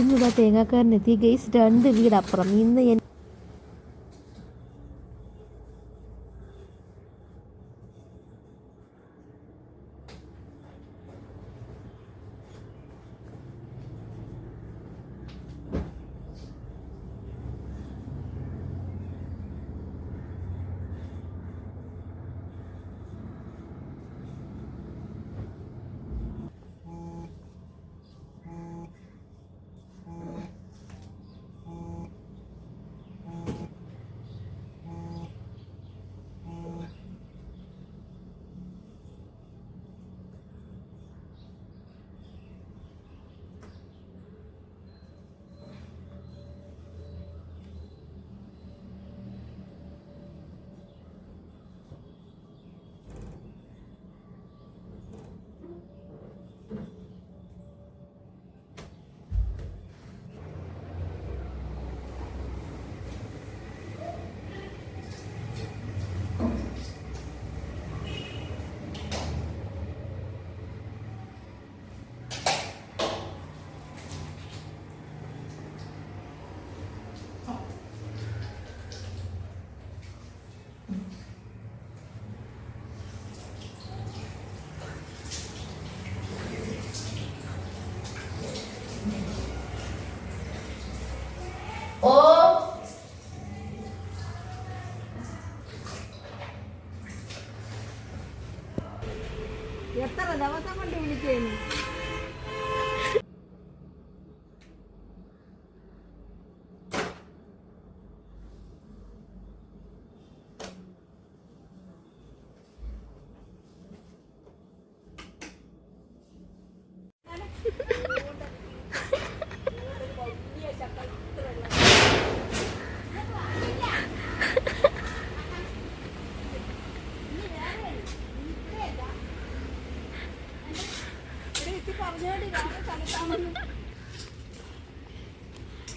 ഇന്ന് ഇതാ തേങ്ങാക്കാരൻ എത്തി. ഗെയ്സ് രണ്ട് വീട് അപ്പുറം ഇന്ന്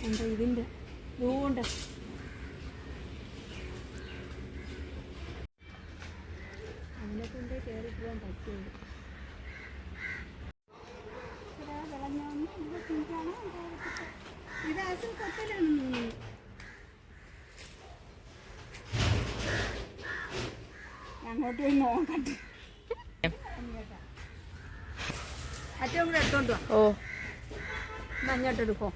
എന്താ ഇതിന്റെ? ഇതുകൊണ്ട് അതിനെ കൊണ്ടേ കയറി പോകാൻ പറ്റുള്ളൂ. ഇത് കൊത്തലാണെന്ന് പോയി നോക്കട്ടെ അറ്റവും കൂടെ എടുത്തോണ്ട് വാ ഓ. എടുക്കോ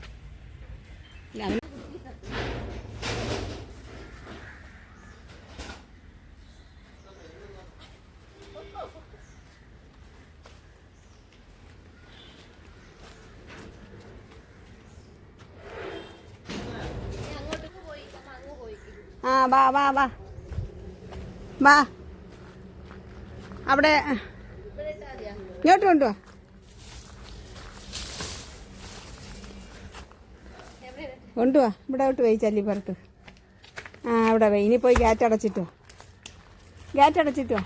ആ വാ വാ വാ. വാ. അവിടെ. ഇങ്ങോട്ട് കൊണ്ടുവാ. കൊണ്ടുവാ. ഇവിടെ വിട്ട് പോയി ചല്ലിപ്പുറത്ത് ആ അവിടെ പോയി ഇനി പോയി ഗാറ്റ് അടച്ചിട്ടോ ഗാറ്റ് അടച്ചിട്ടോ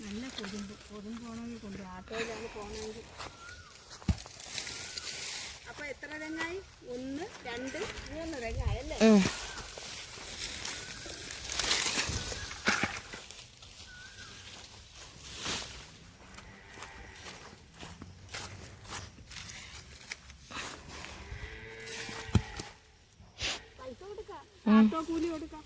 നല്ല കൊതുമ്പ്. കൊതുമ്പ് പോണമെങ്കിൽ കൊണ്ട് ആട്ടോയിലാണ് പോകണമെങ്കിൽ അപ്പൊ എത്ര തെങ്ങായി? ഒന്ന് രണ്ട് മൂന്ന് തെങ്ങായല്ലേ ആട്ടോ കൂലി കൊടുക്കാം.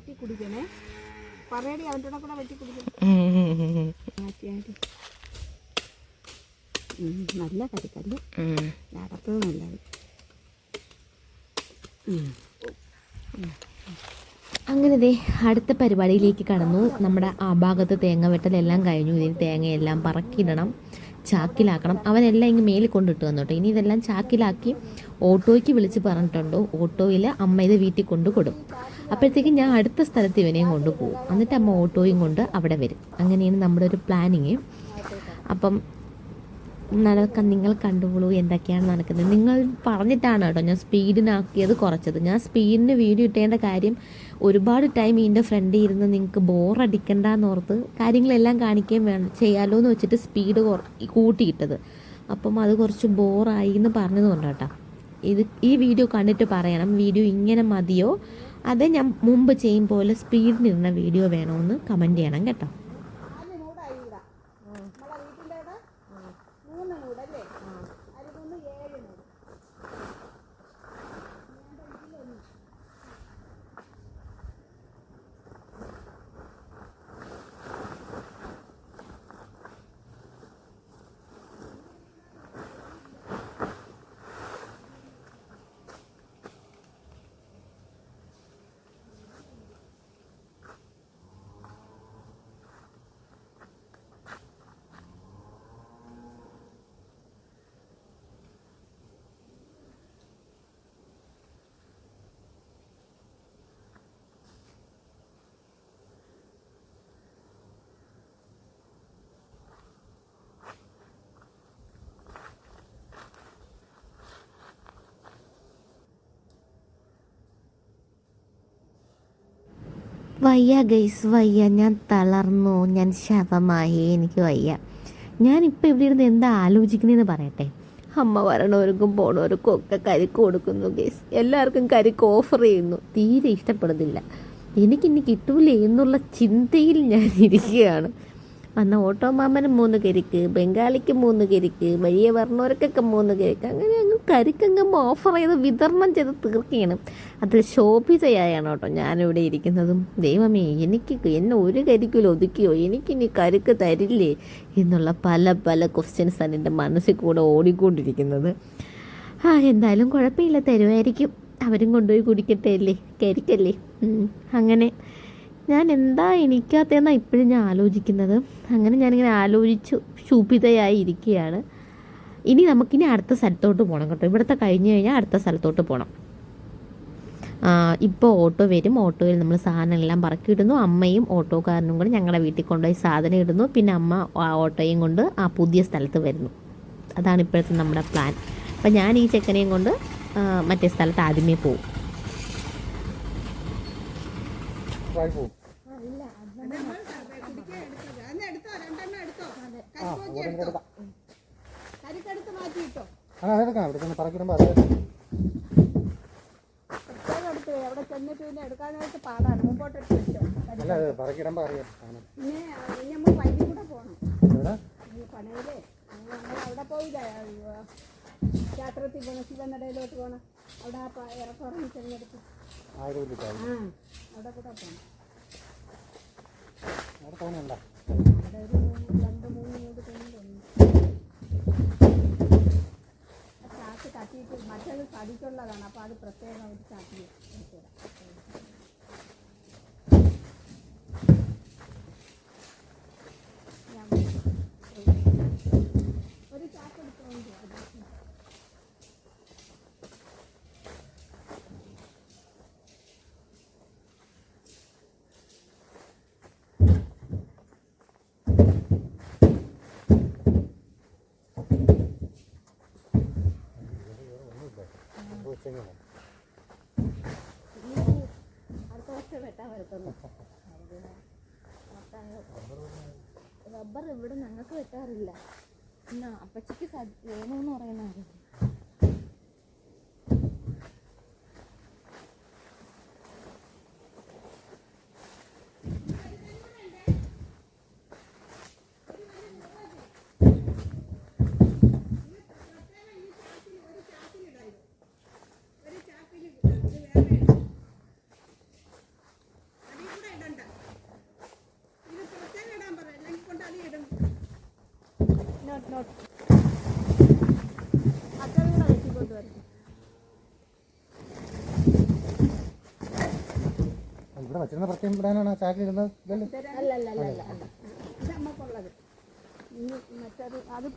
വെട്ടി കുടിക്കണേ. പറയടി അവന്റെ കൂടെ വെട്ടി കുടിക്കണം. നല്ല കരിക്കല്ല് ഉം. നടത്തത് നല്ലത്. അങ്ങനെ ദേ അടുത്ത പരിപാടിയിലേക്ക് കടന്നു. നമ്മുടെ ആ ഭാഗത്ത് തേങ്ങ വെട്ടലെല്ലാം കഴിഞ്ഞു. ഇതിന് തേങ്ങയെല്ലാം പറക്കിയിടണം. ചാക്കിലാക്കണം. അവനെല്ലാം ഇങ്ങ് മേലിൽ കൊണ്ടിട്ട് വന്നു കേട്ടോ ഇനി ഇതെല്ലാം ചാക്കിലാക്കി ഓട്ടോയ്ക്ക് വിളിച്ച് പറഞ്ഞിട്ടുണ്ട്. ഓട്ടോയിൽ അമ്മ ഇത് വീട്ടിൽ കൊണ്ടു കൊടുക്കും അപ്പോഴത്തേക്കും ഞാൻ അടുത്ത സ്ഥലത്ത് ഇവനെയും കൊണ്ടുപോകും എന്നിട്ട് അമ്മ ഓട്ടോയും കൊണ്ട് അവിടെ വരും. അങ്ങനെയാണ് നമ്മുടെ ഒരു പ്ലാനിങ് അപ്പം നടക്കാൻ നിങ്ങൾ കണ്ടുപോളൂ എന്തൊക്കെയാണ് നടക്കുന്നത്. നിങ്ങൾ പറഞ്ഞിട്ടാണ് കേട്ടോ ഞാൻ സ്പീഡിനാക്കിയത് കുറച്ചത്. ഞാൻ സ്പീഡിന് വീഡിയോ ഇട്ടേണ്ട കാര്യം ഒരുപാട് ടൈം ഇതിന്റെ ഫ്രണ്ടിൽ ഇരുന്ന് നിങ്ങൾക്ക് ബോറടിക്കണ്ടെന്ന് ഓർത്ത് കാര്യങ്ങളെല്ലാം കാണിക്കുകയും വേണം ചെയ്യാലോ എന്ന് വെച്ചിട്ട് സ്പീഡ് കൂട്ടിയിട്ടത്. അപ്പം അത് കുറച്ച് ബോറായി എന്ന് പറഞ്ഞതുകൊണ്ട് കേട്ടോ ഇത് ഈ വീഡിയോ കണ്ടിട്ട് പറയണം വീഡിയോ ഇങ്ങനെ മതിയോ? അതേ ഞാൻ മുമ്പ് ചെയ്യും പോലെ സ്പീഡിനിരുന്ന വീഡിയോ വേണമെന്ന് കമന്റ് ചെയ്യണം കേട്ടോ. വയ്യ ഗൈസ് വയ്യ. ഞാൻ തളർന്നു. ഞാൻ ശവമായി. എനിക്ക് വയ്യ. ഞാൻ ഞാനിപ്പോൾ ഇവിടെ ഇരുന്ന് എന്താ ആലോചിക്കുന്നതെന്ന് പറയട്ടെ. അമ്മ വരണവർക്കും പോണവർക്കും ഒക്കെ കരിക്ക് കൊടുക്കുന്നു ഗൈസ് എല്ലാവർക്കും കരിക്ക് ഓഫർ ചെയ്യുന്നു. തീരെ ഇഷ്ടപ്പെടുന്നില്ല. എനിക്കിനി കിട്ടൂലേ എന്നുള്ള ചിന്തയിൽ ഞാൻ ഇരിക്കുകയാണ്. വന്ന ഓട്ടോ മാമന് മൂന്ന് കരിക്ക് ബംഗാളിക്ക് മൂന്ന് കരിക്ക് വഴിയെ പറഞ്ഞവർക്കൊക്കെ മൂന്ന് കരിക്ക്. അങ്ങനെ അങ്ങ് കരിക്കങ്ങുമ്പോൾ ഓഫർ ചെയ്ത് വിതരണം ചെയ്ത് തീർക്കുകയാണ്. അതിൽ ശോഭിതയായാണ് കേട്ടോ ഞാനിവിടെ ഇരിക്കുന്നതും. ദൈവമേ എനിക്ക് എന്നെ ഒരു കരിക്കിൽ ഒതുക്കിയോ? എനിക്കിനി കരുക്ക് തരില്ലേ? എന്നുള്ള പല പല ക്വസ്റ്റ്യൻസാണ് എന്റെ മനസ്സിൽ കൂടെ ഓടിക്കൊണ്ടിരിക്കുന്നത്. ആ എന്തായാലും കുഴപ്പമില്ല തരുമായിരിക്കും. അവരും കൊണ്ടുപോയി കുടിക്കട്ടെ അല്ലേ? കരിക്കല്ലേ? അങ്ങനെ ഞാൻ എന്താ എനിക്കാത്തതെന്നാണ് ഇപ്പോഴും ഞാൻ ആലോചിക്കുന്നത് അങ്ങനെ ഞാനിങ്ങനെ ആലോചിച്ച് ശുഭിതയായി ഇരിക്കുകയാണ്. ഇനി നമുക്കിനി അടുത്ത സ്ഥലത്തോട്ട് പോകണം കേട്ടോ. ഇവിടുത്തെ കഴിഞ്ഞ് കഴിഞ്ഞാൽ അടുത്ത സ്ഥലത്തോട്ട് പോകണം ഇപ്പോൾ ഓട്ടോ വരും. ഓട്ടോയിൽ നമ്മൾ സാധനങ്ങളെല്ലാം പറക്കിയിടുന്നു. അമ്മയും ഓട്ടോക്കാരനും കൂടെ ഞങ്ങളുടെ വീട്ടിൽ കൊണ്ടുപോയി സാധനം ഇടുന്നു പിന്നെ അമ്മ ആ ഓട്ടോയും കൊണ്ട് ആ പുതിയ സ്ഥലത്ത് വരുന്നു. അതാണ് ഇപ്പോഴത്തെ നമ്മുടെ പ്ലാൻ. അപ്പം ഞാൻ ഈ ചെക്കനെയും കൊണ്ട് മറ്റേ സ്ഥലത്ത് ആദ്യമേ പോകും അന്ന് എടുത്തോ രണ്ടെണ്ണം എടുത്തോ കരിക്കെടുത്ത് ആ അതെടുക്കാം ഇവിടെ തന്നെ പറക്കിടുമ്പോൾ അത് പ്രത്യേകം എടുത്ത് പോയി. അവിടെ ചെന്നിട്ട് പിന്നെ എടുക്കാനായിട്ട് പാടാണ്. മുമ്പോട്ട് എടുത്ത് വെച്ചോ. അല്ല അത് പറക്കിടുമ്പോൾ അറിയാം സാധനം. പിന്നെ ഇനി നമ്മൾ കൂടെ പോകണം ഇവിടെ ഈ പണയിലേ. നമ്മൾ അവിടെ പോയില്ല പോകണം ശിവനടയിലോട്ട് പോകണം അവിടെ ആ പ- ഇറക്കുറങ്ങി ചെന്നെടുത്ത് ആയിരം ലിറ്റർ ആ അവിടെ കൂടെ പോകണം അവിടെ കത്തിയിട്ട് മറ്റത് തടിക്കുള്ളതാണ് അപ്പോൾ അത് പ്രത്യേകം ഒരു ചാട്ടി വെച്ചുതരാം റബ്ബർ ഇവിടെ ഞങ്ങൾക്ക് വെട്ടാറില്ല പിന്നെ അപ്പച്ചിക്ക് വേണമെന്ന് പറയുന്ന ആരും വെച്ചിരുന്ന പ്രത്യേകം ഇടാനാണ് ആ ചാക്കിൽ ഇടുന്നത്? ഇതല്ലേ? അല്ല അല്ല അല്ല അല്ല അല്ല ഇത് അമ്മക്കുള്ളത് ഇനി മറ്റത് അത്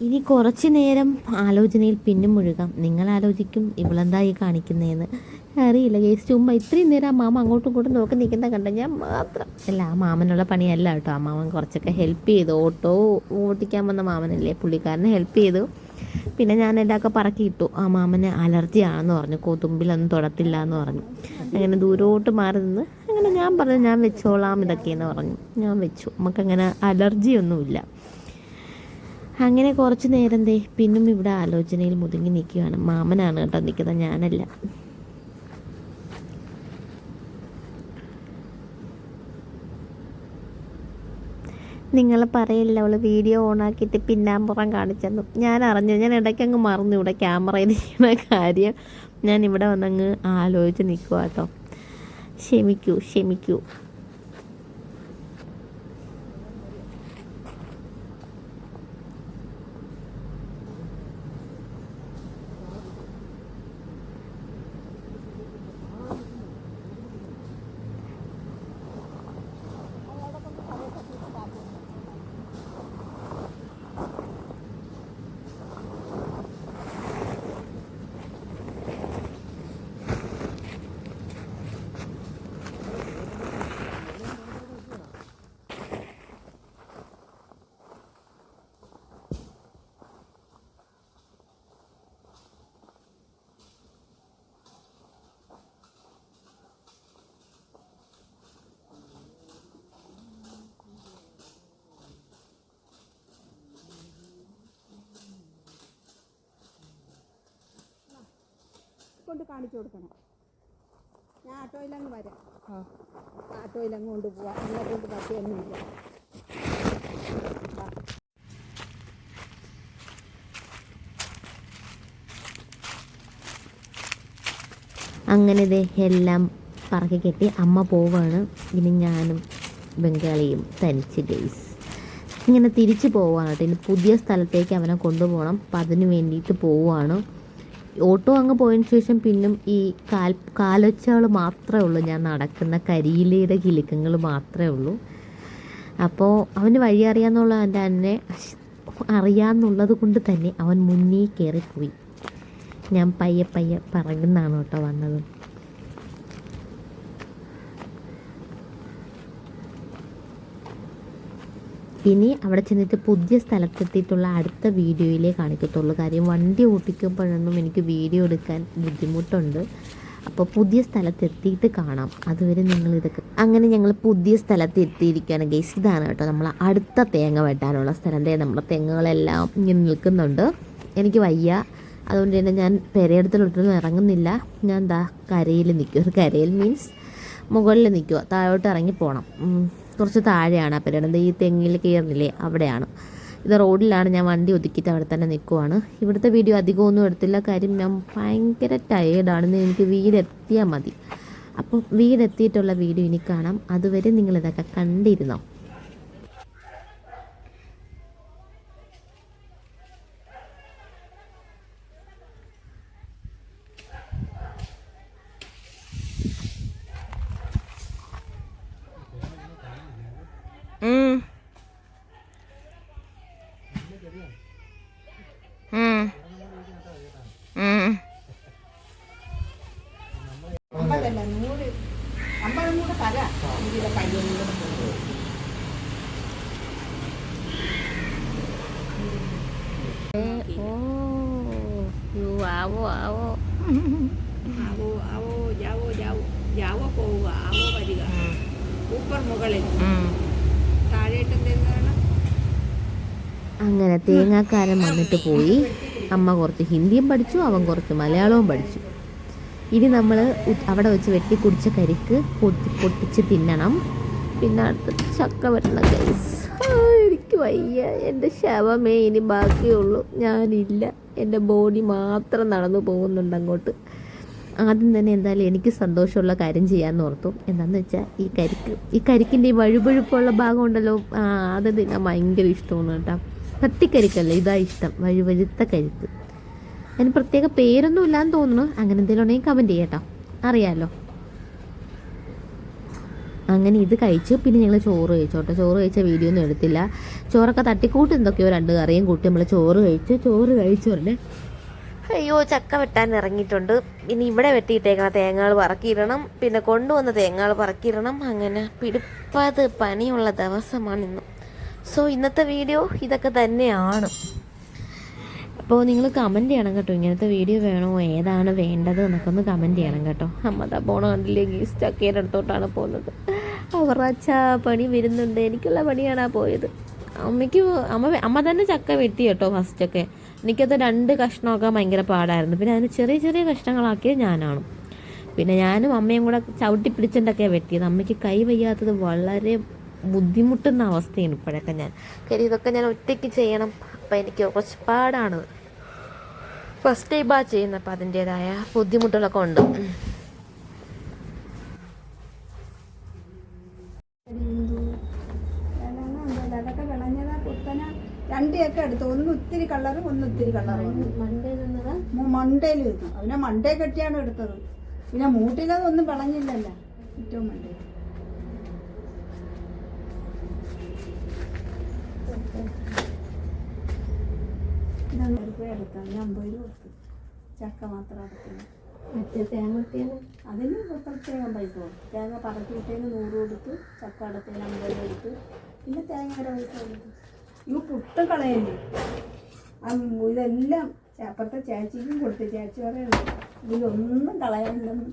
ഇനി കുറച്ച് നേരം ആലോചനയിൽ പിന്നെ മുഴുകാം. നിങ്ങൾ ആലോചിക്കും ഇവളെന്തായി കാണിക്കുന്നതെന്ന് അറിയില്ല കേസ് ചുമ്മാ ഇത്രയും നേരം ആ മാമ അങ്ങോട്ടും ഇങ്ങോട്ടും നോക്കി നിൽക്കുന്ന കണ്ട ഞാൻ മാത്രം. അല്ല ആ മാമനുള്ള പണിയല്ല കേട്ടോ. ആ മാമൻ കുറച്ചൊക്കെ ഹെൽപ്പ് ചെയ്തു. ഓട്ടോ ഓടിക്കാൻ വന്ന മാമനല്ലേ? പുള്ളിക്കാരനെ ഹെൽപ്പ് ചെയ്തു. പിന്നെ ഞാൻ ഒക്കെ പറക്കിയിട്ടു ആ മാമന് അലർജി ആണെന്ന് പറഞ്ഞു. കൊതുമ്പിലൊന്നും തൊടത്തില്ല എന്ന് പറഞ്ഞു. അങ്ങനെ ദൂരോട്ട് മാറി നിന്ന് അങ്ങനെ ഞാൻ പറഞ്ഞു ഞാൻ വെച്ചോളാം ഇതൊക്കെയെന്ന് പറഞ്ഞു. ഞാൻ വെച്ചു. നമുക്കങ്ങനെ അലർജി ഒന്നുമില്ല അങ്ങനെ കുറച്ച് നേരം ദേ പിന്നും ഇവിടെ ആലോചനയിൽ മുതുങ്ങി നിൽക്കുകയാണ്. മാമനാണ് കേട്ടോ നിൽക്കുന്നത് ഞാനല്ല. നിങ്ങൾ പറയില്ല അവൾ വീഡിയോ ഓണാക്കിയിട്ട് പിന്നാമ്പുറം കാണിച്ചെന്നു. ഞാൻ അറിഞ്ഞു. ഞാൻ ഇടയ്ക്ക് അങ്ങ് മറന്നു ഇവിടെ ക്യാമറ ചെയ്യുന്ന കാര്യം. ഞാൻ ഇവിടെ വന്നങ്ങ് ആലോചിച്ച് നിൽക്കുക കേട്ടോ ക്ഷമിക്കൂ ക്ഷമിക്കൂ. കൊണ്ട് കാണിച്ചു കൊടുക്കണം. ഞാൻ ആട്ടോയിലങ്ങ് വരാം. ആട്ടോയിലങ്ങ് കൊണ്ട് പോവാം. എന്നെ കൊണ്ട് പറ്റിയൊന്നുമില്ല അങ്ങനെ ദേ എല്ലാം പറക്കി കെട്ടി അമ്മ പോവാണ്. ഇനി ഞാനും ബംഗാളിയും തനിച്ച് ഗൈസ് ഇങ്ങനെ തിരിച്ചു പോവാണ് കേട്ടോ. ഇനി പുതിയ സ്ഥലത്തേക്ക് അവനെ കൊണ്ടുപോകണം. അപ്പം അതിന് വേണ്ടിയിട്ട് പോവുകയാണ് ഓട്ടോ അങ്ങ് പോയതിന് ശേഷം പിന്നും ഈ കാൽ കാലൊച്ചകൾ മാത്രമേ ഉള്ളൂ. ഞാൻ നടക്കുന്ന കരിയിലയുടെ കിലുക്കങ്ങൾ മാത്രമേ ഉള്ളൂ. അപ്പോൾ അവന് വഴി അറിയാമെന്നുള്ള എന്റെ തന്നെ അറിയാമെന്നുള്ളത് കൊണ്ട് തന്നെ അവൻ മുന്നേ കയറിപ്പോയി. ഞാൻ പയ്യെ പയ്യെ പറഞ്ഞെന്നാണ് കേട്ടോ വന്നത്. ഇനി അവിടെ ചെന്നിട്ട് പുതിയ സ്ഥലത്തെത്തിയിട്ടുള്ള അടുത്ത വീഡിയോയിലേ കാണിക്കത്തുള്ളൂ. കാര്യം വണ്ടി ഓട്ടിക്കുമ്പോഴൊന്നും എനിക്ക് വീഡിയോ എടുക്കാൻ ബുദ്ധിമുട്ടുണ്ട്. അപ്പോൾ പുതിയ സ്ഥലത്തെത്തിയിട്ട് കാണാം. അതുവരെ നിങ്ങൾ ഇതൊക്കെ അങ്ങനെ ഞങ്ങൾ പുതിയ സ്ഥലത്ത് എത്തിയിരിക്കുകയാണ് ഗെയ്സ് ഇതാണ് കേട്ടോ നമ്മൾ അടുത്ത തേങ്ങ വെട്ടാനുള്ള സ്ഥലം. തേ നമ്മുടെ തെങ്ങുകളെല്ലാം ഇങ്ങനെ നിൽക്കുന്നുണ്ട്. എനിക്ക് വയ്യ. അതുകൊണ്ട് തന്നെ ഞാൻ പെരയിടത്തിലോട്ടൊന്നും ഇറങ്ങുന്നില്ല. ഞാൻ എന്താ കരയിൽ നിൽക്കും. കരയിൽ മീൻസ് മുകളിൽ നിൽക്കുക. താഴോട്ട് ഇറങ്ങി പോകണം കുറച്ച് താഴെയാണ് ആ പെരയിടം ഈ തെങ്ങിൽ കയറുന്നില്ലേ അവിടെയാണ്. ഇത് റോഡിലാണ് ഞാൻ വണ്ടി ഒതുക്കിയിട്ട് അവിടെ തന്നെ നിൽക്കുവാണ്. ഇവിടുത്തെ വീഡിയോ അധികമൊന്നും എടുത്തില്ല. കാര്യം ഞാൻ ഭയങ്കര ടയേർഡാണ് എനിക്ക് വീടെത്തിയാൽ മതി. അപ്പം വീടെത്തിയിട്ടുള്ള വീഡിയോ ഇനി കാണാം. അതുവരെ നിങ്ങളിതൊക്കെ കണ്ടിരുന്നോ? ആവോ ആവോ ആവോ ആവോ ജാവോ ജാവോ ജാവോ പോവുക ആവോ വരിക സൂപ്പർ മുകളിൽ അങ്ങനെ തേങ്ങാക്കാരൻ വന്നിട്ട് പോയി. അമ്മ കുറച്ച് ഹിന്ദിയും പഠിച്ചു അവൻ കുറച്ച് മലയാളവും പഠിച്ചു. ഇനി നമ്മൾ അവിടെ വെച്ച് വെട്ടി കുടിച്ച കരിക്ക് പൊട്ടി പൊട്ടിച്ച് തിന്നണം. പിന്നെ അടുത്ത ചക്ക വരണം ഗൈസ് എനിക്ക് വയ്യ. എന്റെ ശവമേ ഇനി ബാക്കിയുള്ളൂ. ഞാനില്ല. എന്റെ ബോഡി മാത്രം നടന്നു പോകുന്നുണ്ട് അങ്ങോട്ട്. ആദ്യം തന്നെ എന്തായാലും എനിക്ക് സന്തോഷമുള്ള കാര്യം ചെയ്യാമെന്ന് ഓർത്തു. എന്താണെന്ന് വെച്ചാൽ ഈ കരിക്ക് ഈ കരിക്കിന്റെ ഈ വഴുവഴുപ്പുള്ള ഭാഗം ഉണ്ടല്ലോ അത് തിന്നാൻ ഭയങ്കര ഇഷ്ടമാണ് കേട്ടോ. കത്തിക്കരിക്കല്ല ഇതാ ഇഷ്ടം വഴുവഴുത്ത കരിക്ക്. അതിന് പ്രത്യേക പേരൊന്നും ഇല്ലാന്ന് തോന്നുന്നു. അങ്ങനെ എന്തെങ്കിലും ഉണ്ടെങ്കിൽ കമന്റ് ചെയ്യട്ടോ അറിയാമല്ലോ അങ്ങനെ ഇത് കഴിച്ചു പിന്നെ ഞങ്ങൾ ചോറ് കഴിച്ചോട്ടെ ചോറ് കഴിച്ച വീഡിയോ ഒന്നും എടുത്തില്ല. ചോറൊക്കെ തട്ടിക്കൂട്ട് എന്തൊക്കെയോ രണ്ട് കറിയും കൂട്ടി നമ്മൾ ചോറ് കഴിച്ചു. ചോറ് കഴിച്ചു കഴിച്ചോറിന് അയ്യോ ചക്ക വെട്ടാൻ ഇറങ്ങിയിട്ടുണ്ട്. ഇനി ഇവിടെ വെട്ടിയിട്ടേക്കണ. തേങ്ങകൾ പറക്കിയിടണം. പിന്നെ കൊണ്ടുവന്ന തേങ്ങകൾ പറക്കിയിടണം. അങ്ങനെ പിടിപ്പത് പണിയുള്ള ദിവസമാണ് ഇന്ന്. സോ ഇന്നത്തെ വീഡിയോ ഇതൊക്കെ തന്നെയാണ്. അപ്പോൾ നിങ്ങൾ കമന്റ് ചെയ്യണം കേട്ടോ. ഇങ്ങനത്തെ വീഡിയോ വേണോ? ഏതാണ് വേണ്ടത്? എന്നൊക്കെ ഒന്ന് കമന്റ് ചെയ്യണം കേട്ടോ. അമ്മതാ പോണ? കണ്ടില്ലെങ്കിൽ ചക്കേന്റെ അടുത്തോട്ടാണ് പോകുന്നത്. അച്ഛ പണി വരുന്നുണ്ട്. എനിക്കുള്ള പണിയാണ് പോയത്. അമ്മയ്ക്ക് അമ്മ അമ്മ തന്നെ ചക്ക വെട്ടി കേട്ടോ ഫസ്റ്റൊക്കെ എനിക്കത് രണ്ട് കഷ്ണമൊക്കെ ഭയങ്കര പാടായിരുന്നു. പിന്നെ അതിന് ചെറിയ ചെറിയ കഷ്ണങ്ങളാക്കിയത് ഞാനാണ്. പിന്നെ ഞാനും അമ്മയും കൂടെ ചവിട്ടി പിടിച്ചിട്ടൊക്കെ വെട്ടിയത്. അമ്മയ്ക്ക് കൈ വയ്യാത്തത് വളരെ ബുദ്ധിമുട്ടുന്ന അവസ്ഥയാണ് ഇപ്പോഴൊക്കെ ഞാൻ. കാര്യം ഇതൊക്കെ ഞാൻ ഒറ്റയ്ക്ക് ചെയ്യണം. അപ്പം എനിക്ക് കുറച്ച് പാടാണ് ഫസ്റ്റ് ടൈമാ ചെയ്യുന്നത്. അപ്പം അതിന്റേതായ ബുദ്ധിമുട്ടുകളൊക്കെ ഉണ്ട്. രണ്ടിയൊക്കെ എടുത്തു ഒന്ന് ഒത്തിരി കളറും ഒന്ന് ഒത്തിരി കളറും മണ്ടയിൽ ഇരുന്നു അവനെ മണ്ടേ കെട്ടിയാണ് എടുത്തത്. പിന്നെ മൂട്ടിലതൊന്നും വിളഞ്ഞില്ലല്ലോ. ഏറ്റവും മണ്ടേ ഞാൻ അമ്പത് രൂപ കൊടുത്തു. ചക്ക മാത്രം അതിന് പ്രത്യേകം പൈസ കൊടുത്തു. തേങ്ങ പറക്കിയിട്ടേന് നൂറ് കൊടുത്തു. ചക്ക അടുത്തേന് അമ്പത് കൊടുത്തു. പിന്നെ തേങ്ങയുടെ പൈസ കൊടുത്തു. ഇവ പുട്ടും കളയല്ലേ? ഇതെല്ലാം അപ്പുറത്തെ ചേച്ചിക്കും കൊടുത്തു. ചേച്ചി പറയുന്നത് ഇതിലൊന്നും കളയാനില്ലെന്ന്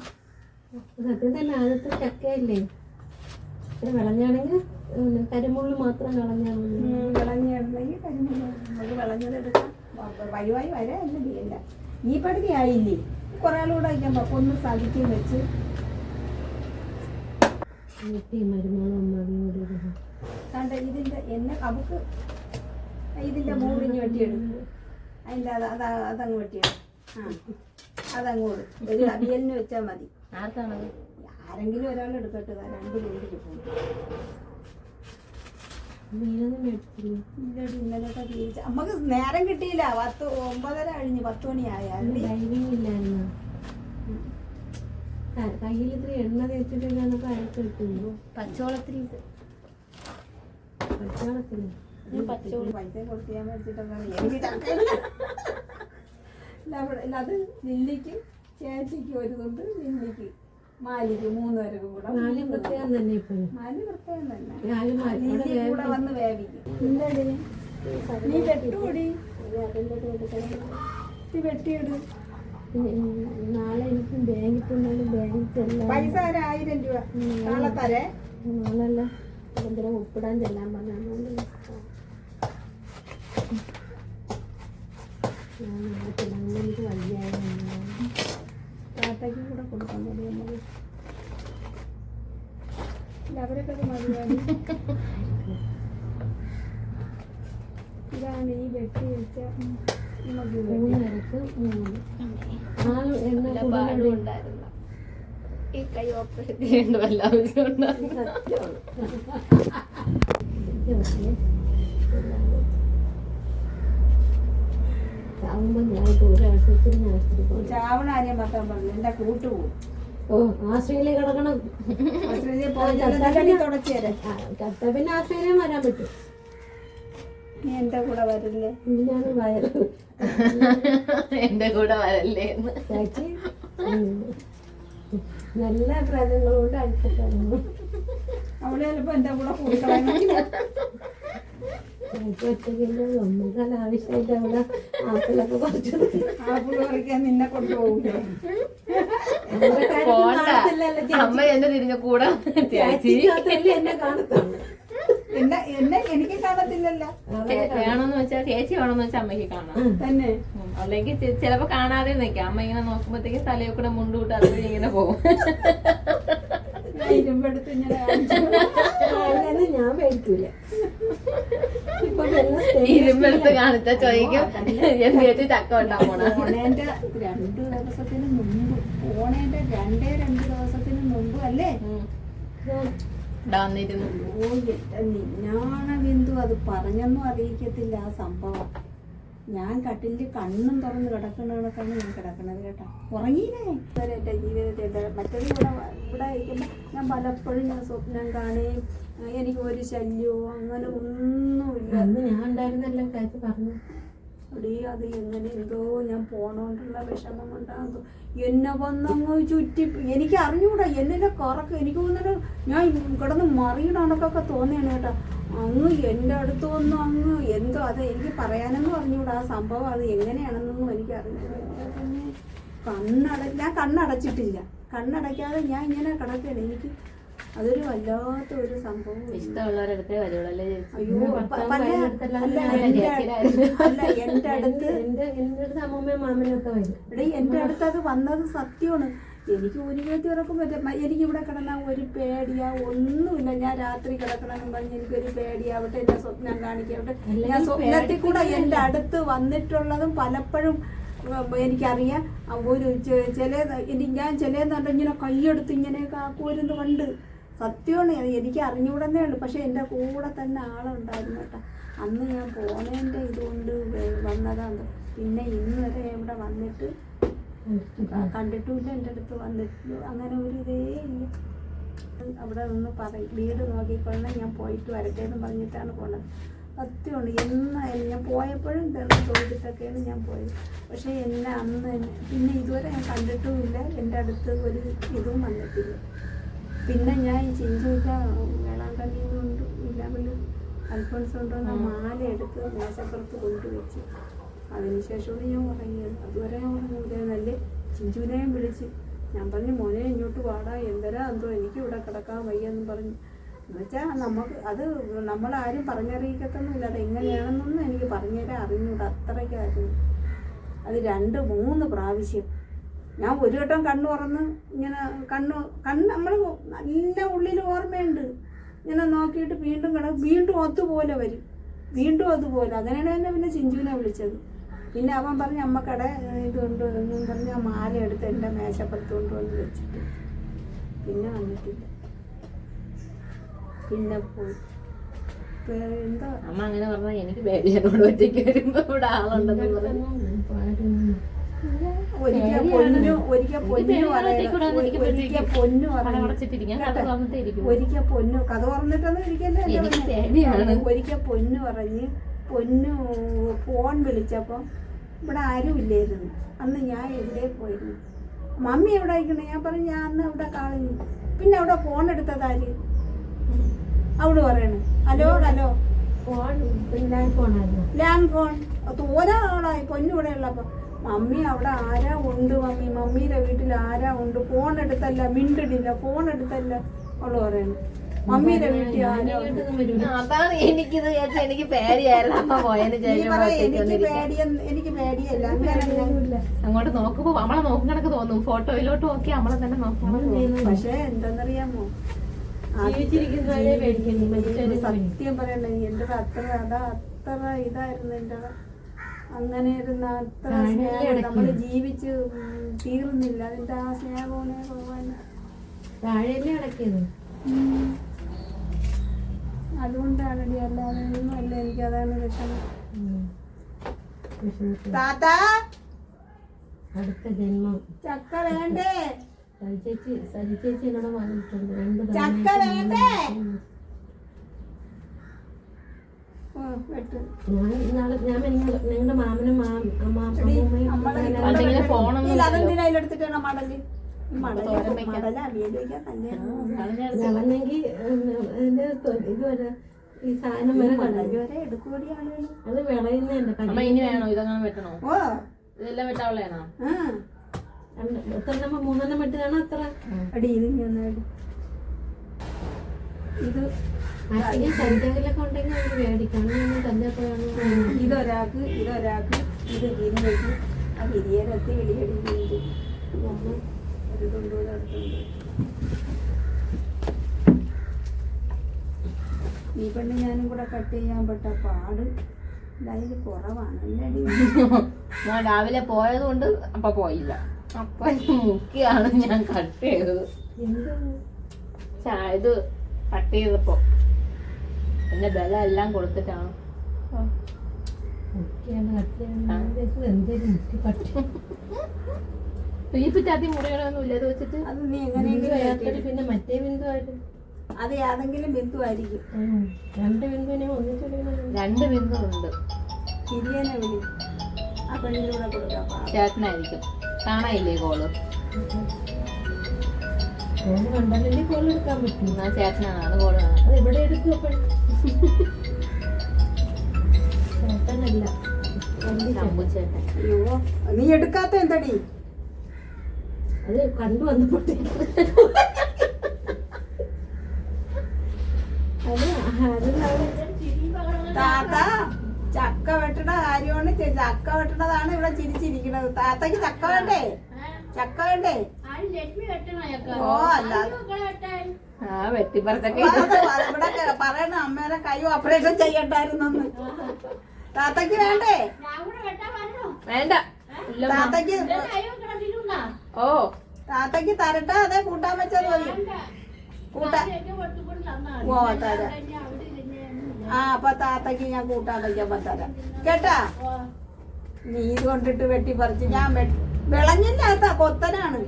തന്നെ ആദ്യത്തെ ചക്കയല്ലേ? ഇത്ര വിളഞ്ഞാണെങ്കിൽ കരിമുള്ളു മാത്രം കളഞ്ഞാൽ വിളഞ്ഞാണെങ്കിൽ കരിമുള്ളു വിളഞ്ഞെടുക്കാം നമുക്ക് വിളഞ്ഞതെടുക്കാം വഴിവായി വരാല്ല ചെയ്യല്ല ഈ പടുതി ആയില്ലേ? കുറേ ആളുകൂടെ പപ്പ ഒന്ന് സാധിക്കുകയും വെച്ച്. മരുമോളും അമ്മാവിയും കൂടി ഇരുന്ന്. കണ്ട ഇതിന്റെ എന്നെ അവക്ക് ഇതിന്റെ മൂടിഞ്ഞ് വെട്ടിയെടുക്കും അതിന്റെ അത് അത് അതങ്ങ് വെട്ടിയെടുക്കും ആ അതങ്ങ് കൊടുക്കും ഒരു അവിയലിന് വെച്ചാൽ മതി. ആരെങ്കിലും ഒരാൾ എടുക്കട്ടെ രണ്ട് കൊണ്ടിട്ട് പോകും. നമുക്ക് നേരം കിട്ടിയില്ല. പത്ത് ഒമ്പതര കഴിഞ്ഞ് പത്ത് മണിയായാലും പച്ചോളത്തിൽ കയ്യിൽ എണ്ണ പച്ചവളത്തിൽ അത് ലില്ലിക്ക് ചേച്ചിക്ക് ഒരു കൊണ്ട് ലില്ലിക്ക് മാലിക്ക് മൂന്ന് പേർക്കും കൂടെ. നാല് പ്രത്യേകം തന്നെ ഇപ്പോഴും മാലി പ്രത്യേകം തന്നെ. നാല് മാറ്റി ലില്ലി കൂടെ വന്ന് വേവിക്കും. നീ വെട്ടുകൂടി. നീ വെട്ടിയിടും. നാളെ എനിക്ക് ബാങ്കിൽ ചെന്നാലും ബാങ്കിൽ ചെല്ലാം പൈസ ഒരു ആയിരം രൂപ. നാളെ തരേ. നാളല്ല എന്തെങ്കിലും ഒപ്പിടാൻ ചെല്ലാൻ നാളെ ചെല്ലാൻ എനിക്ക് വയ്യായിരുന്നു താത്തയ്ക്കും കൂടെ കൊടുക്കാൻ മതി നമ്മൾ അവരൊക്കെ ഇത് മതിയായി ഇതാണ് ഈ വെട്ടി വെച്ച നമുക്ക് മൂന്ന്. ആൾ എണ്ണ കൂടുതൽ ഈ കൈ ഓപ്പറേറ്റ് ചെയ്യേണ്ട വല്ല ആവശ്യമുണ്ടായിരുന്നു ആവുമ്പോൾ ഒരു ചാവണ പറഞ്ഞു. എന്റെ കൂട്ട് പോകും ഓ കിടക്കണം. ചത്ത പിന്നെ വരാൻ പറ്റും. നീ എന്റെ കൂടെ വരില്ലേ ഇതിനാണ് വയറ്. എന്റെ കൂടെ വരല്ലേ ചേച്ചി നല്ല അഭിപ്രായങ്ങളോട് അടുത്ത അവിടെ ചിലപ്പോ എന്റെ കൂടെ കൂട്ടണമെങ്കിൽ ഒറ്റയ്ക്കില്ല അവിടെ ആപ്പിളൊക്കെ ആപ്പിൾ പറിക്കാൻ നിന്നെ കൊണ്ടുപോകില്ലേ അമ്മ എന്നെ തിരിഞ്ഞ കൂടെ എന്നെ കാണത്തുള്ളൂ. എന്നെ എന്നെ എനിക്ക് കാണത്തില്ലല്ലോ വേണമെന്ന് വെച്ചാൽ ചേച്ചി വേണമെന്ന് വെച്ചാൽ അമ്മയ്ക്ക് കാണാം. തന്നെ. അല്ലെങ്കിൽ ചിലപ്പോ കാണാതെ നിൽക്കാം. അമ്മ ഇങ്ങനെ നോക്കുമ്പോഴത്തേക്ക് തലയിൽ കൂടെ മുണ്ടുവിട്ട് അത് ഇങ്ങനെ പോകും. ഞാൻ ഇരുമ്പെടുത്ത് ഞാൻ മേടിക്കൂല ഇരുമ്പെടുത്ത് കാണിച്ച ചോദിക്കും എന്ത് ചേച്ചി ചക്ക ഉണ്ടാ പോണ? ഓണേന്റെ രണ്ടു ദിവസത്തിന് മുമ്പ് ഓണേന്റെ രണ്ടേ രണ്ട് ദിവസത്തിന് മുമ്പ് അല്ലേ? നിന്നാണ ബിന്ദു അത് പറഞ്ഞൊന്നും അറിയിക്കത്തില്ല ആ സംഭവം. ഞാൻ കട്ടിലിൽ കണ്ണും തുറന്ന് കിടക്കുന്ന കണക്കാണ് ഞാൻ കിടക്കുന്നത് കേട്ടോ. ഉറങ്ങിയില്ലേ? ഇതുവരെ എന്റെ ജീവിതത്തിൽ എന്റെ മറ്റേത് ഇവിടെ ഇവിടെ ഇരിക്കുമ്പോൾ ഞാൻ പലപ്പോഴും ഞാൻ സ്വപ്നം കാണുകയും എനിക്ക് ഒരു ശല്യവും അങ്ങനെ ഒന്നുമില്ല. അന്ന് ഞാൻ ഉണ്ടായിരുന്നല്ലോ കാറ്റ് പറഞ്ഞു. എടീ അത് എങ്ങനെ എന്തോ ഞാൻ പോണോണ്ടുള്ള വിഷമം കൊണ്ടാന്ന്. എന്നെ വന്നങ്ങ് ചുറ്റി എനിക്ക് അറിഞ്ഞൂടാ എന്നെ കറക്ക് എനിക്ക് തോന്നുന്നു ഞാൻ കിടന്ന് മറിയിടണക്കൊക്കെ തോന്നിയാണ് കേട്ടോ. അങ്ങ് എന്റെ അടുത്ത് വന്നു അങ്ങ് എന്തോ അത് എനിക്ക് പറയാനൊന്നും അറിഞ്ഞൂടാ ആ സംഭവം അത് എങ്ങനെയാണെന്നൊന്നും എനിക്ക് പിന്നെ കണ്ണട ഞാൻ കണ്ണടച്ചിട്ടില്ല. കണ്ണടയ്ക്കാതെ ഞാൻ ഇങ്ങനെ കിടക്കുകയാണ്. എനിക്ക് അതൊരു വല്ലാത്ത ഒരു സംഭവം. ഇഷ്ടമുള്ളവരടുത്തേ വരുള്ളൂ അല്ലേ അയ്യോ അടുത്ത് എന്റെ എന്റെ അടുത്ത് അമ്മൂമ്മയും മാമനും വരും. അടുത്ത് അത് വന്നത് സത്യമാണ്. എനിക്ക് ഒരു വിധത്തിൽ ഉറക്കം പറ്റും എനിക്ക് ഇവിടെ കിടന്നാൽ ഒരു പേടിയാ ഒന്നുമില്ല. ഞാൻ രാത്രി കിടക്കണമെന്ന് പറഞ്ഞ് എനിക്കൊരു പേടിയാവട്ടെ എന്റെ സ്വപ്നം കാണിക്കാവട്ടെ. ഞാൻ സ്വപ്നത്തിൽ കൂടെ എന്റെ അടുത്ത് വന്നിട്ടുള്ളതും പലപ്പോഴും എനിക്കറിയാം. ഒരു ചില ഞാൻ ചിലതെന്നുണ്ട് ഇങ്ങനെ കൈയെടുത്ത് ഇങ്ങനെയൊക്കെ ആക്കുമായിരുന്നു പണ്ട് സത്യമാണ് എനിക്ക് അറിഞ്ഞുകൂടന്നേ ഉള്ളൂ. പക്ഷെ എന്റെ കൂടെ തന്നെ ആളുണ്ടായിരുന്നു കേട്ടോ. അന്ന് ഞാൻ പോണേന്റെ ഇതുകൊണ്ട് വന്നതാണ് പിന്നെ ഇന്ന് വരെ ഇവിടെ വന്നിട്ട് കണ്ടിട്ടുമില്ല എന്റെ അടുത്ത് വന്നിട്ടില്ല അങ്ങനെ ഒരു ഇതേ ഇല്ല. അവിടെ നിന്ന് പറയും വീട് നോക്കിക്കൊള്ളാൻ ഞാൻ പോയിട്ട് വരട്ടെ എന്ന് പറഞ്ഞിട്ടാണ് പോണത്. സത്യമാണ് എന്നായാലും ഞാൻ പോയപ്പോഴും ഇതെല്ലാം ചോദിച്ചിട്ടൊക്കെയാണ് ഞാൻ പോയത്. പക്ഷേ എന്നെ അന്ന് പിന്നെ ഇതുവരെ ഞാൻ കണ്ടിട്ടുമില്ല. എന്റെ അടുത്ത് ഒരു ഇതും വന്നിട്ടില്ല. പിന്നെ ഞാൻ ഈ ചിഞ്ചുക്ക വേളാങ്കണ്ണിയിൽ കൊണ്ട് ഇല്ലാമല്ലോ അൽഫോൺസ് കൊണ്ടുവന്ന മാല എടുത്ത് മേശപ്പുറത്ത് കൊണ്ടുവച്ച്. അതിനുശേഷമാണ് ഞാൻ ഉറങ്ങിയത്. അതുവരെ ഞാൻ ഉറങ്ങിയിരുന്നല്ലേ ചിഞ്ചുവിനെയും വിളിച്ച്. ഞാൻ പറഞ്ഞു മോനെ ഇങ്ങോട്ട് വാടാ. എന്തരാ എന്തോ? എനിക്ക് ഇവിടെ കിടക്കാൻ വയ്യെന്ന് പറഞ്ഞു. എന്നുവെച്ചാൽ നമുക്ക് അത് നമ്മളാരും പറഞ്ഞറിയിക്കത്തൊന്നുമില്ല. അത് എങ്ങനെയാണെന്നൊന്നും എനിക്ക് പറഞ്ഞുതരാൻ അറിഞ്ഞൂട. അത്രയ്ക്കായിരുന്നു അത് രണ്ട് മൂന്ന് പ്രാവശ്യം. ഞാൻ ഒരു വട്ടം കണ്ണു തുറന്ന് ഇങ്ങനെ കണ്ണു കണ്ണ് നമ്മൾ നല്ല ഉള്ളിൽ ഓർമ്മയുണ്ട്. ഇങ്ങനെ നോക്കിയിട്ട് വീണ്ടും കിട വീണ്ടും അതുപോലെ വരും. വീണ്ടും അതുപോലെ. അങ്ങനെയാണ് എന്നെ പിന്നെ ചിഞ്ചുവിനെ വിളിച്ചത്. പിന്നെ അവൻ പറഞ്ഞ് അമ്മക്കടെ ഇതുകൊണ്ട് എന്നും പറഞ്ഞ് ആ മാല എടുത്ത് എന്റെ മേശപ്പുറത്ത് കൊണ്ടുവന്ന് വെച്ചിട്ട്. പിന്നെ വന്നിട്ടില്ല. പിന്നെ പോയി. എന്താ? അമ്മ അങ്ങനെ പറഞ്ഞാൽ എനിക്ക് പേടിയാണ്. ഒറ്റയ്ക്ക് വരുമ്പോ ഇവിടെ ആളുണ്ടെന്ന് പറഞ്ഞു. ഒരിക്കൽ പൊന്നു ഒരിക്കൽ പൊന്നു ഒരിക്കൽ പൊന്നു ഒരിക്കൽ പൊന്നു കഥ പറഞ്ഞിട്ടൊന്നും ഇരിക്കല്ലേ ഒരിക്കൽ പൊന്നു പറഞ്ഞ് പൊന്നു ഫോൺ വിളിച്ചപ്പം ഇവിടെ ആരും ഇല്ലായിരുന്നു അന്ന് ഞാൻ എവിടെ പോയിരുന്നു? മമ്മി എവിടെ ഇരിക്കണേ ഞാൻ പറഞ്ഞു ഞാൻ അന്ന് അവിടെ കളഞ്ഞു പിന്നെ അവിടെ ഫോൺ എടുത്തത് ആര്? അവൾ പറയണു. Hello hello. ഫോൺ ലാങ് ഫോൺ തോരാളായി പൊന്നു ഇവിടെ ഉള്ളപ്പോ മമ്മി അവിടെ ആരാ ഉണ്ട് മമ്മി? മമ്മിയുടെ വീട്ടിൽ ആരാ ഉണ്ട്? ഫോൺ എടുത്തല്ല മിണ്ടിടില്ല ഫോൺ എടുത്തല്ല. അവൾ പറയുന്നു മമ്മിയുടെ വീട്ടിൽ ആരാ അതാണ് എനിക്കിത് ചേച്ചി എനിക്ക് പേടിയായിരുന്നു. അമ്മ പോയതിന് ശേഷം എനിക്ക്. പേടിയ എനിക്ക് പേടിയല്ല. അങ്ങനെ അങ്ങോട്ട് നോക്കുമ്പോ നമ്മളെ നോക്കും കണക്ക് തോന്നും. ഫോട്ടോയിലോട്ട് നോക്കി നമ്മളെ തന്നെ നോക്കണം പക്ഷെ എന്തെന്നറിയാമോ? സത്യം പറയണ്ടേ? എന്റെ അത്ര അതാ അത്ര ഇതായിരുന്നു എന്റെ അങ്ങനെ ഇരുന്ന അത്ര സ്നേഹം നമ്മൾ ജീവിച്ച് തീർന്നില്ല. അതിന്റെ ആ സ്നേഹം ഭഗവാൻ താഴെയല്ലേ അടക്കിയത് അതുകൊണ്ടാണ് അല്ലാതെ ഒന്നും അല്ല. എനിക്ക് അതാണ് വിഷമം താത്ത! അടുത്ത ജന്മം. ചക്ക വേണ്ടേ? സരിച്ചേച്ചി ചേച്ചി എന്നോട് പറഞ്ഞിട്ടുണ്ട് രണ്ട് ചക്ക വേണ്ടേ ഓ, വെട്ട്. ഞാൻ ഇന്നാൾ ഞാൻ നിങ്ങൾ നിങ്ങളുടെ മാമനും മാം- അമ്മ- എടി, അമ്മൂമ്മയും നമ്മളെ ഞാൻ ഇവിടെ അല്ലെങ്കിൽ വെട്ട്. ഫോണൊന്നും അതിലെടുത്തിട്ടാണ് മടൽ ഈ കളഞ്ഞെങ്കിൽ ഇത് വരെ സാധനം വരെ കളഞ്ഞു അത് വിളയുന്നതിന്റെ ഓ. ഇതെല്ലാം രണ്ട്- എത്ര മൂന്നെണ്ണം വെട്ടുകയാണോ അത്ര. അടി ഇത് ഞാൻ ഇത് നമ്മൾ ഇതൊരാൾക്ക് ഇതൊരാൾക്ക് ഇത് ഗിരിവയ്ക്ക് ആ ഒരു തൊണ്ടൂടെ അടുത്തുണ്ട് ഈ പെണ്ണ് ഞാനും കൂടെ കട്ട് ചെയ്യാൻ പെട്ട പാട് ഇതായത് കുറവാണ്. ഞാൻ രാവിലെ പോയത് കൊണ്ട് അപ്പൊ പോയില്ല. അപ്പൊ മുക്കിയാണ് ഞാൻ കട്ട് ചെയ്തത്. എന്ത്? ഇത് കട്ട് ചെയ്തപ്പോ. എന്റെ ബല എല്ലാം കൊടുത്തിട്ടാണ്. മുക്കിയാണ് കട്ടിയാണ് എന്തേലും മുക്കി പട്ടി ഈ പിറ്റാത്തി മുറിയണമൊന്നും ഇല്ല ഇത് വെച്ചിട്ട് അത് നീ ബിന്ദു എങ്ങനെയെങ്കിലും അയാൾക്കൊരു കട്ട് ചെയ്യ്. പിന്നെ മറ്റേ ബിന്ദുവായിട്ട്. അത് ഏതെങ്കിലും ബിന്ദു ആയിരിക്കും ഉം. രണ്ട് ബിന്ദുവിനെ ഒന്നിച്ചെടുക്കണം രണ്ട് ബിന്ദുണ്ട് ഗിരിയനെ വിളി. ആ പെണ്ണിലൂടെ കൊടുക്കാം. പാവം. ചേട്ടനായിരിക്കും. കാണാനില്ലേ കോൾ? ഫോൺ കണ്ടാലല്ലേ കോൾ എടുക്കാൻ പറ്റും. ചേട്ടനാണ് അത് എവിടെ എടുക്കും ചേട്ടനല്ല. നീ എടുക്കാത്ത എന്തടി? അത് കണ്ടു വന്നപ്പോഴത്തേക്ക്. താത്ത ചക്ക വെട്ടണ കാര്യമാണ് ചക്ക വെട്ടണതാണ് ഇവിടെ ചിരിച്ചിരിക്കുന്നത് താത്തക്ക് ചക്ക വേണ്ടേ? ചക്ക വേണ്ടേ? ഓ ആ വെട്ടിപ്പറത്തൊക്കെ ഇവിടെ പറയണ അമ്മേരെ കൈ ഓപ്പറേഷൻ ചെയ്യട്ടായിരുന്നെന്ന് താത്തക്ക് വേണ്ടേ? വേണ്ട. താത്തക്ക് ഓ. താത്തക്ക് തരട്ടെ? അതെ കൂട്ടാൻ വെച്ചത് മതി. കൂട്ടാ. ഓ തരാം. ആ അപ്പൊ താത്തക്ക് ഞാൻ കൂട്ടാൻ വയ്ക്കുമ്പോ തരാം. കേട്ടാ? നീ കൊണ്ടിട്ട് വെട്ടിപ്പറിച്ച്. ഞാൻ വിളഞ്ഞില്ലാത്ത കൊത്തനാണ്.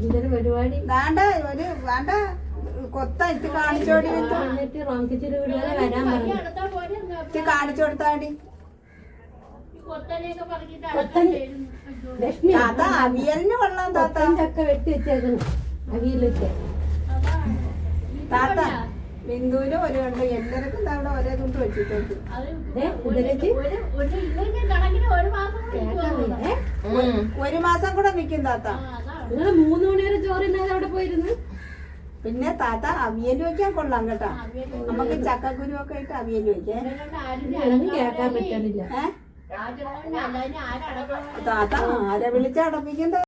എന്തൊരു പരിപാടി? വേണ്ട ഒരു വേണ്ട. കൊത്ത ഇട്ട് കാണിച്ചോടി എന്നിട്ട് റോങ്കിച്ചിട്ട് വിടുവാതെ വരാൻ പറഞ്ഞു. കാണിച്ചു കൊടുത്താടി ലക്ഷ്മി താത്ത അവിയലിന് വെള്ളം താത്ത. വെട്ടി വെച്ചേക്കണം അവിയലൊക്കെ താത്ത ബിന്ദുവിന് ഒരു എല്ലാവർക്കും അവിടെ ഒരേ തുണ്ട് വെച്ചിട്ടുണ്ട്. മാസം കൂടെ നിൽക്കും താത്ത. നിങ്ങൾ മൂന്ന് മണി വരെ ചോറില്ലാതെ അവിടെ പോയിരുന്നു? പിന്നെ താത്ത അവിയൽ വെക്കാൻ കൊള്ളാം കേട്ടാ. നമുക്ക് ചക്കക്കുരു ഒക്കെ ഇട്ട് അവിയൽ വെക്കേ. പറ്റുന്നില്ല കേൾക്കാൻ താത്ത ആരെ വിളിച്ചടപ്പിക്കണ്ട